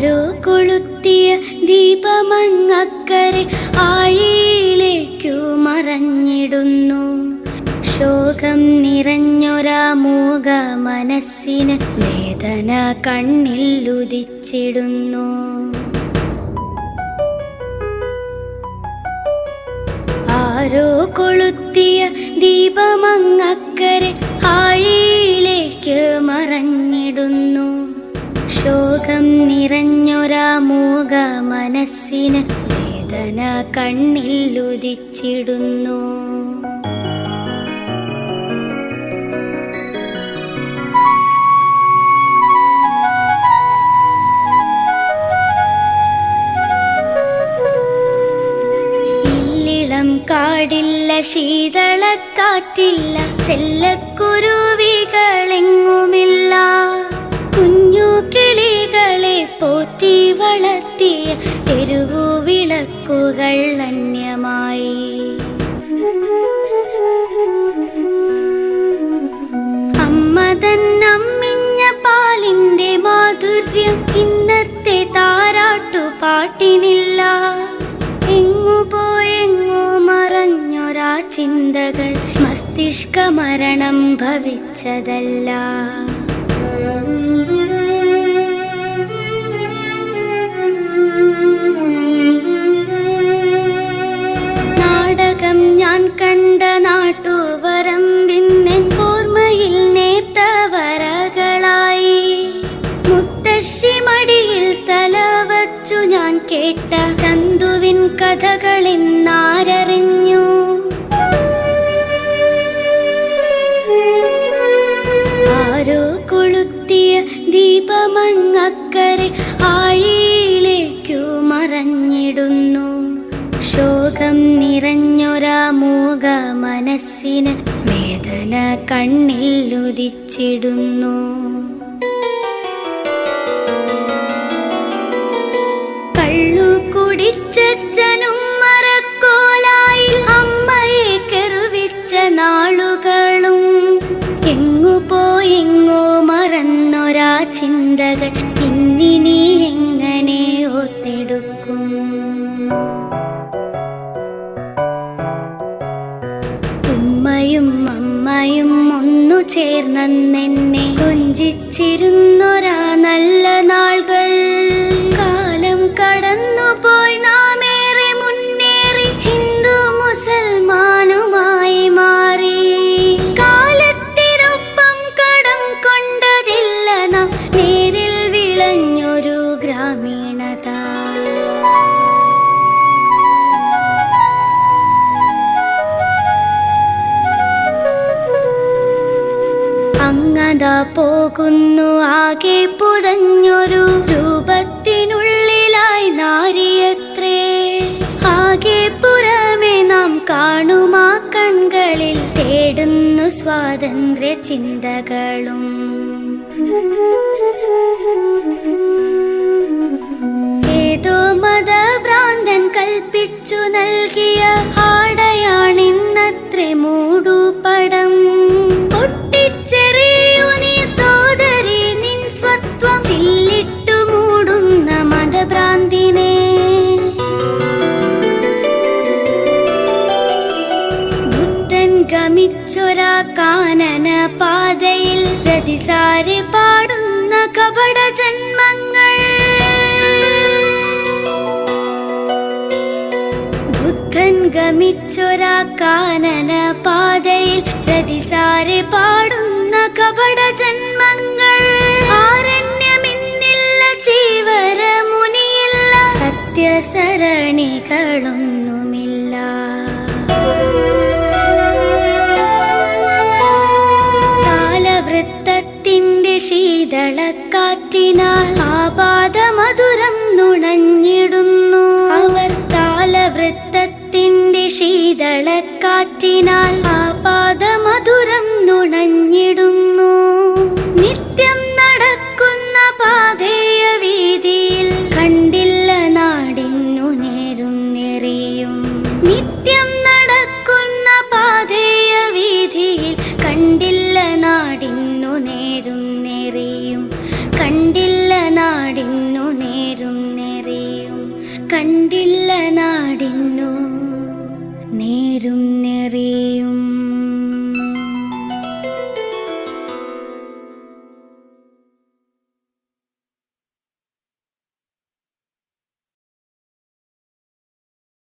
ആരോ കൊളുത്തിയ ദീപമങ്ങക്കരെ ആഴിയിലേക്കു മറഞ്ഞിടുന്നു. ശോകം നിറഞ്ഞൊരാ മൂക മനസ്സിന് വേദന കണ്ണിൽ ഉദിച്ചിടുന്നു. ആരോ കൊളുത്തിയ ദീപമങ്ങക്കരെ ആഴിയിലേക്ക് ശോകം നിറഞ്ഞൊരാ മൂക മനസ്സിന് വേദന കണ്ണിൽ ഉദിച്ചിടുന്നു കാടില്ല ശീതളക്കാറ്റില്ല ചെല്ലക്കുരുവികളെങ്ങുമില്ല. വളർത്തിയ തെരുവു വിളക്കുകൾ അന്യമായി അമ്മ തന്നമ്മിഞ്ഞ പാലിന്റെ മാധുര്യം ഇന്നത്തെ താരാട്ടു പാട്ടിനില്ല എങ്ങു പോയെങ്ങോ മറഞ്ഞൊരാ ചിന്തകൾ മസ്തിഷ്ക മരണം ഭവിച്ചതല്ല. മുത്തശ്ശി മടിയിൽ തലവച്ചു ഞാൻ കേട്ട ചന്തുവിൻ കഥകളെന്നാരറിഞ്ഞു ആരോ കൊളുത്തിയ ദീപമങ്ങക്കരെ ആഴിയിലേക്കു മറഞ്ഞിടുന്നു. ശോകം നിറഞ്ഞൊരാ മൂക മനസ്സിന് വേദന കണ്ണിൽ ഉദിച്ചിടുന്നു. കള്ളു മറക്കോലായി അമ്മയെ കെറുവിച്ച നാളുകളും. എങ്ങു പോയെങ്ങോ മറന്നൊരാ ചിന്തകൾ. ഇന്നിനി എങ്ങനെ ഓർത്തെടുക്കും? ഉമ്മയും അമ്മയും ഒന്നു ചേർന്നെന്നെ കൊഞ്ചിച്ചിരുന്നൊരാ നല്ല അങ്ങതാ പോകുന്നു ആകെ പുതഞ്ഞൊരു രൂപത്തിനുള്ളിലായി നാരിയത്രേ. ആകെ പുറമെ നാം കാണുമാ കൺകളിൽ തേടുന്നു സ്വാതന്ത്ര്യ ചിന്തകളും ഏതോ മതഭ്രാന്തൻ കൽപ്പിച്ചു നൽകിയ ഗമിച്ചൊരാ കാനന പാതയിൽ പ്രതിസാരി പാടുന്ന കപട ജന്മങ്ങൾ. ബുദ്ധൻ ഗമിച്ചൊരാ കാനന പാതയിൽ പ്രതിസാരി പാടുന്ന കപട ജന്മങ്ങൾ. ആരണ്യമിന്നില്ല ജീവരമുനിയില്ല. സത്യസരണികളൊന്നുമില്ല. കാറ്റിനാൽ ആപാദമധുരം നുണഞ്ഞിടുന്നു. അവർ താലവൃത്തത്തിന്റെ ശീതളക്കാറ്റിനാൽ ആപാദമധുരം നുണഞ്ഞിടുന്നു. നിത്യം നടക്കുന്ന പാതേയ വീതിയിൽ കണ്ടില്ല നാടിന്നു നേരും നിറയും.